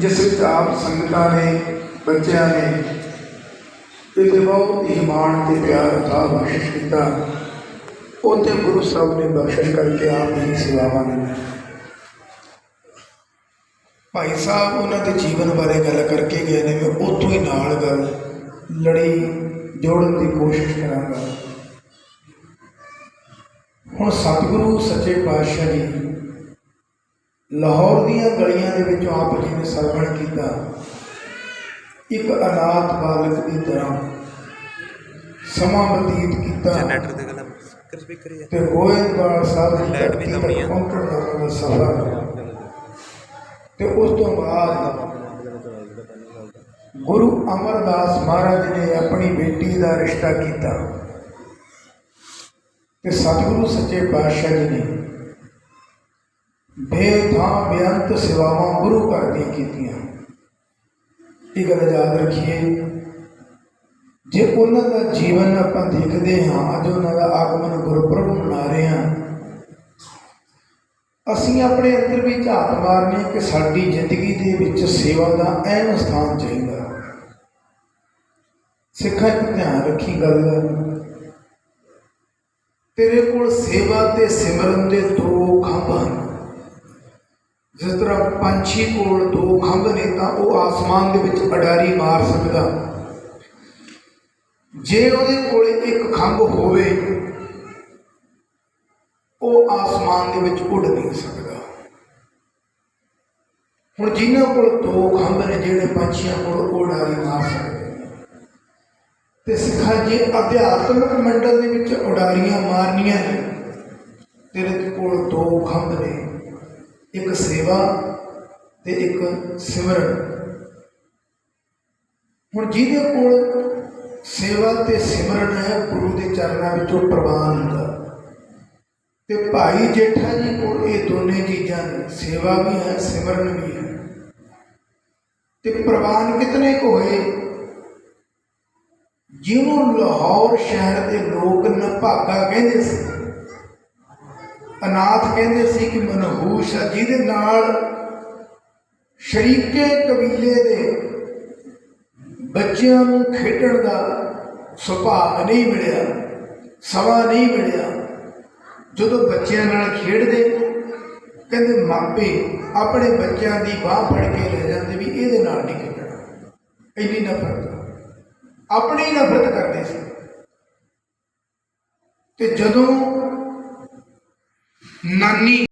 ਜਿਸ ਵਿੱਚ ਆਪ ਸੰਗਤਾਂ ਨੇ, ਬੱਚਿਆਂ ਨੇ ਇਹਦੇ ਬਹੁਤ ਹੀ ਮਾਣ ਤੇ ਪਿਆਰ ਦਾ ਬਖਸ਼ਿਸ਼ ਕੀਤਾ। ਉਹਤੇ ਗੁਰੂ ਸਾਹਿਬ ਨੇ ਬਖਸ਼ਿਸ਼ ਕਰਕੇ ਆਪ ਹੀ ਸੇਵਾਵਾਂ ਨੇ ਭਾਈ ਸਾਹਿਬ, ਉਹਨਾਂ ਦੇ ਜੀਵਨ ਬਾਰੇ ਗੱਲ ਕਰਕੇ ਗਏ ਨੇ, ਮੈਂ ਉੱਥੋਂ ਹੀ ਨਾਲ ਗੱਲ, ਲੜੀ, ਜੋੜਨ ਦੀ ਕੋਸ਼ਿਸ਼ ਕਰਾਂਗਾ। ਹੁਣ ਸਤਿਗੁਰੂ ਸੱਚੇ ਪਾਤਸ਼ਾਹ ਜੀ ਲਾਹੌਰ ਦੀਆਂ ਗਲੀਆਂ ਦੇ ਵਿੱਚੋਂ ਆਪ ਜੀ ਨੇ ਸਰਵਣ ਕੀਤਾ। ਇੱਕ ਅਨਾਥ ਬਾਲਕ ਦੀ ਤਰ੍ਹਾਂ ਸਮਾਂ ਬਤੀਤ ਕੀਤਾ। ਜਨਰੇਟਰ ਦੇ ਗੱਲ ਸਪੀਕਰ ਸਪੀਕਰ ਹੀ ਆ ਤੇ ਗੋਇੰਦਵਾਲ ਸਾਹਿਬ ਦੀ ਲਾਈਟ ਵੀ ਲਾਉਣੀ ਆ। ਪਹੁੰਚਣ ਦਾ ਉਹਨਾਂ ਦਾ ਸਫ਼ਰ ਤੇ ਉਸ ਤੋਂ ਬਾਅਦ ਗੁਰੂ ਅਮਰਦਾਸ ਮਹਾਰਾਜ ਨੇ ਆਪਣੀ ਬੇਟੀ ਦਾ ਰਿਸ਼ਤਾ ਕੀਤਾ। ਤੇ ਸਤਿਗੁਰੂ ਸੱਚੇ ਪਾਤਸ਼ਾਹ ਜੀ ਨੇ ਬੇਥਾਂ ਬੇਅੰਤ ਸੇਵਾਵਾਂ ਗੁਰੂ ਘਰ ਦੀਆਂ ਕੀਤੀਆਂ ਇਹ ਗੱਲ ਯਾਦ ਰੱਖੀਏ ਜੇ ਉਹਨਾਂ ਦਾ ਜੀਵਨ ਆਪਾਂ ਦੇਖਦੇ ਹਾਂ ਅੱਜ ਉਹਨਾਂ ਦਾ ਆਗਮਨ ਗੁਰਪੁਰਬ ਮਨਾ ਰਹੇ ਹਾਂ ਅਸੀਂ ਆਪਣੇ ਅੰਦਰ ਵੀ ਝਾਤ ਮਾਰਨੀ ਕਿ ਸਾਡੀ ਜ਼ਿੰਦਗੀ ਦੇ ਵਿੱਚ ਸੇਵਾ ਦਾ ਅਹਿਮ ਸਥਾਨ ਚਾਹੀਦਾ ਸਿੱਖਾਂ ਇੱਕ ਧਿਆਨ ਰੱਖੀ ਗੱਲ ਤੇਰੇ ਕੋਲ ਸੇਵਾ ਤੇ ਸਿਮਰਨ ਦੇ ਦੋ ਖੰਭ ਹਨ ਜਿਸ ਤਰ੍ਹਾਂ ਪੰਛੀ ਕੋਲ ਦੋ ਖੰਭ ਨੇ ਤਾਂ ਉਹ ਆਸਮਾਨ ਦੇ ਵਿੱਚ ਅਡਾਰੀ ਮਾਰ ਸਕਦਾ। ਜੇ ਉਹਦੇ ਕੋਲ ਇੱਕ ਖੰਭ ਹੋਵੇ, ਉਹ ਆਸਮਾਨ ਦੇ ਵਿੱਚ ਉੱਡ ਨਹੀਂ ਸਕਦਾ। ਹੁਣ ਜਿਨ੍ਹਾਂ ਕੋਲ ਦੋ ਖੰਭ ਨੇ, ਜਿਹੜੇ ਪੰਛੀਆਂ ਕੋਲ ਉਹ ਉਡਾਰੀ ਮਾਰ ਸਕਦੇ ਤੇ ਸਿੱਖਾਂ, ਜੇ ਅਧਿਆਤਮਿਕ ਮੰਡਲ ਦੇ ਵਿੱਚ ਉਡਾਰੀਆਂ ਮਾਰਨੀਆਂ ਨੇ, ਤੇਰੇ ਕੋਲ ਦੋ ਖੰਭ ਨੇ ਇੱਕ ਸੇਵਾ ਤੇ ਇੱਕ ਸਿਮਰਨ। ਹੁਣ ਜਿਹਦੇ ਕੋਲ ਸੇਵਾ ਤੇ ਸਿਮਰਨ ਹੈ, ਗੁਰੂ ਦੇ ਚਰਨਾਂ ਵਿੱਚੋਂ ਪ੍ਰਵਾਨ ਹੁੰਦਾ। ਤੇ ਭਾਈ ਜੇਠਾ ਜੀ ਕੋਲ ਇਹ ਦੋਨੇ ਚੀਜ਼ਾਂ ਨੇ, ਸੇਵਾ ਵੀ ਹੈ, ਸਿਮਰਨ ਵੀ ਹੈ। ਤੇ ਪ੍ਰਵਾਨ ਕਿਤਨੇ ਕੁ ਹੋਏ? ਜਿਹਨੂੰ ਲਾਹੌਰ ਸ਼ਹਿਰ ਦੇ ਲੋਕ ਨਭਾਗਾ ਕਹਿੰਦੇ ਸੀ। ਅਨਾਥ ਕਹਿੰਦੇ ਸੀ ਕਿ ਮਨਹੂਸ ਆ, ਜਿਹਦੇ ਨਾਲ ਸ਼ਰੀਕੇ ਕਬੀਲੇ ਦੇ ਬੱਚਿਆਂ ਨੂੰ ਖੇਡਣ ਦਾ ਸੁਭਾਅ ਨਹੀਂ ਮਿਲਿਆ, ਸਮਾਂ ਨਹੀਂ ਮਿਲਿਆ। ਜਦੋਂ ਬੱਚਿਆਂ ਨਾਲ ਖੇਡਦੇ, ਕਹਿੰਦੇ ਮਾਪੇ ਆਪਣੇ ਬੱਚਿਆਂ ਦੀ ਬਾਹ ਫੜ ਕੇ ਲੈ ਜਾਂਦੇ ਵੀ ਇਹਦੇ ਨਾਲ ਨਹੀਂ ਖੇਡਣਾ। ਇੰਨੀ ਨਫ਼ਰਤ। ਆਪਣੀ ਨਫ਼ਰਤ ਕਰਦੇ ਸੀ। ਤੇ ਜਦੋਂ ਨਾਨੀ